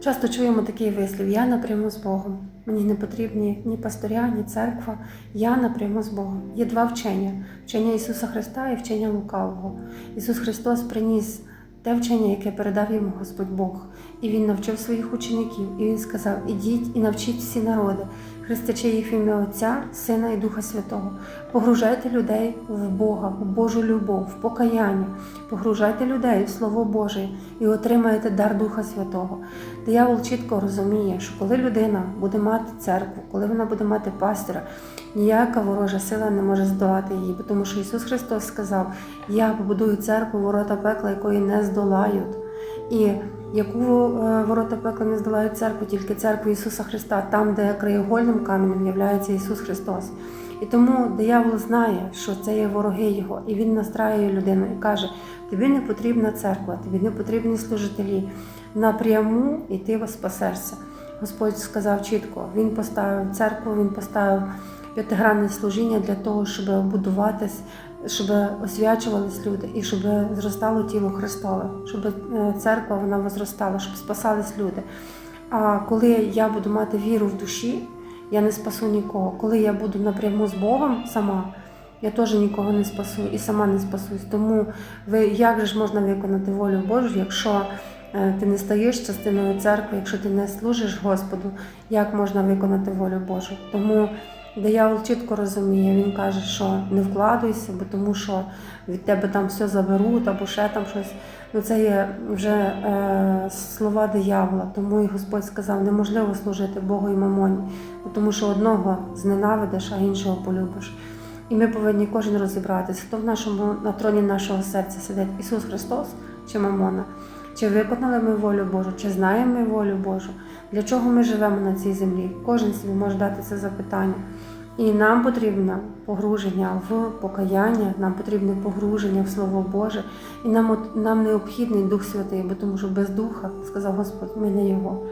Часто чуємо такий вислів: я напряму з Богом. Мені не потрібні ні пастиря, ні церква. Я напряму з Богом. Є два вчення: вчення Ісуса Христа і вчення лукавого. Ісус Христос приніс те вчення, яке передав йому Господь Бог. І Він навчив своїх учеників, і Він сказав: Ідіть і навчіть всі народи, хрестячи їх в ім'я Отця, Сина і Духа Святого. Погружайте людей в Бога, в Божу любов, в покаяння, погружайте людей в Слово Боже і отримаєте дар Духа Святого. Диявол чітко розуміє, що коли людина буде мати церкву, коли вона буде мати пастора, ніяка ворожа сила не може здолати її, тому що Ісус Христос сказав: Я побудую церкву, ворота пекла, якої не здолають. І яку е, ворота пекла не здолають церкву, тільки церкву Ісуса Христа, там, де краєгольним каменем являється Ісус Христос. І тому диявол знає, що це є вороги Його, і він настраює людину і каже: тобі не потрібна церква, тобі не потрібні служителі. Напряму і ти спасешся. Господь сказав чітко: Він поставив церкву, Він поставив п'ятигранне служіння для того, щоб будуватись, щоб освячувались люди і щоб зростало тіло Христове, щоб е, церква вона возростала, щоб спасались люди. А коли я буду мати віру в душі, я не спасу нікого. Коли я буду напряму з Богом сама, я теж нікого не спасу і сама не спасусь. Тому ви як же ж можна виконати волю Божу, якщо е, ти не стаєш частиною церкви, якщо ти не служиш Господу, як можна виконати волю Божу? Тому диявол чітко розуміє, він каже, що не вкладуйся, бо тому що від тебе там все заберуть або ще там щось. Ну це є вже е, слова диявола. Тому і Господь сказав, неможливо служити Богу і мамоні, тому що одного зненавидиш, а іншого полюбиш. І ми повинні кожен розібратися, хто в нашому на троні нашого серця сидить Ісус Христос чи Мамона. Чи виконали ми волю Божу, чи знаємо ми волю Божу? Для чого ми живемо на цій землі? Кожен собі може дати це запитання. І нам потрібне погруження в покаяння, нам потрібне погруження в Слово Боже, і нам, нам необхідний Дух Святий, бо тому що без Духа, сказав Господь, ми не Його.